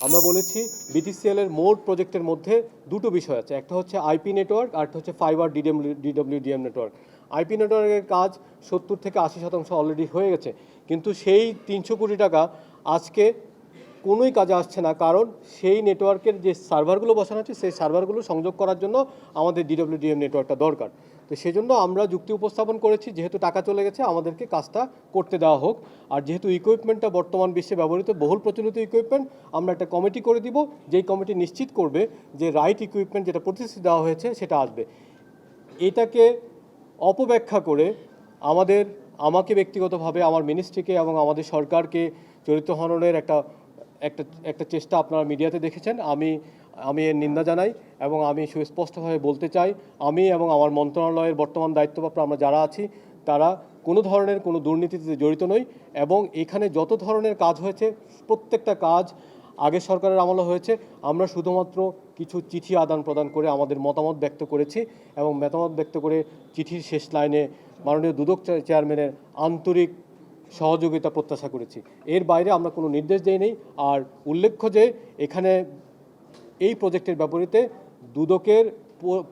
আমরা বলেছি বিটিসিএল এর মোট প্রজেক্টের মধ্যে দুটো বিষয় আছে। একটা হচ্ছে আইপি নেটওয়ার্ক আর একটা হচ্ছে fibre DW DWDM network IP নেটওয়ার্কের কাজ সত্তর থেকে আশি শতাংশ অলরেডি হয়ে গেছে। কিন্তু সেই তিনশো কোটি টাকা আজকে কোনোই কাজে আসছে না। কারণ সেই নেটওয়ার্কের যে সার্ভারগুলো বসানো আছে সেই সার্ভারগুলো সংযোগ করার জন্য আমাদের ডিডব্লিউডিএম নেটওয়ার্কটা দরকার। তো সেজন্য আমরা যুক্তি উপস্থাপন করেছি, যেহেতু টাকা চলে গেছে, আমাদেরকে কাজটা করতে দেওয়া হোক। আর যেহেতু ইকুইপমেন্টটা বর্তমান বিশ্বে ব্যবহৃত, বহুল প্রচলিত ইকুইপমেন্ট আমরা একটা কমিটি করে দিব, যেই কমিটি নিশ্চিত করবে যে রাইট ইকুইপমেন্ট যেটা প্রতিশ্রুতি দেওয়া হয়েছে, সেটা আসবে। এটাকে অপব্যাখ্যা করে আমাদের, আমাকে ব্যক্তিগতভাবে, আমার মিনিস্ট্রিকে এবং আমাদের সরকারকে চরিত্র হননের একটা একটা একটা চেষ্টা আপনারা মিডিয়াতে দেখেছেন। আমি আমি এর নিন্দা জানাই এবং আমি সুস্পষ্টভাবে বলতে চাই, আমি এবং আমার মন্ত্রণালয়ের বর্তমান দায়িত্বপ্রাপ্ত আমরা যারা আছি, তারা কোনো ধরনের কোনো দুর্নীতিতে জড়িত নই এবং এখানে যত ধরনের কাজ হয়েছে, প্রত্যেকটা কাজ আগের সরকারের আমলে হয়েছে। আমরা শুধুমাত্র কিছু চিঠি আদান প্রদান করে আমাদের মতামত ব্যক্ত করেছি এবং মতামত ব্যক্ত করে চিঠির শেষ লাইনে মাননীয় দুদক চেয়ারম্যানের আন্তরিক সহযোগিতা প্রত্যাশা করেছি। এর বাইরে আমরা কোনো নির্দেশ দেইনি আর উল্লেখ্য যে, এখানে এই প্রজেক্টের বিপরীতে দুদকের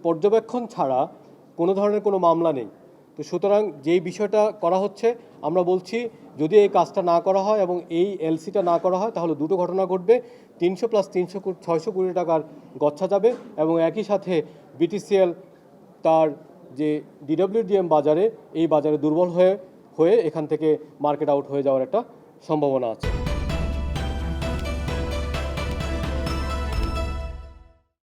পর্যবেক্ষণ ছাড়া কোনো ধরনের কোনো মামলা নেই। তো সুতরাং যেই বিষয়টা করা হচ্ছে, আমরা বলছি যদি এই কাজটা না করা হয় এবং এই এলসিটা না করা হয়, তাহলে দুটো ঘটনা ঘটবে। তিনশো প্লাস তিনশো ছয়শো কোটি টাকার গচ্ছা যাবে এবং একই সাথে বিটিসিএল তার যে ডিডব্লিউডিএম বাজারে, এই বাজারে দুর্বল হয়ে হয়ে এখান থেকে মার্কেট আউট হয়ে যাওয়ার একটা সম্ভাবনা আছে।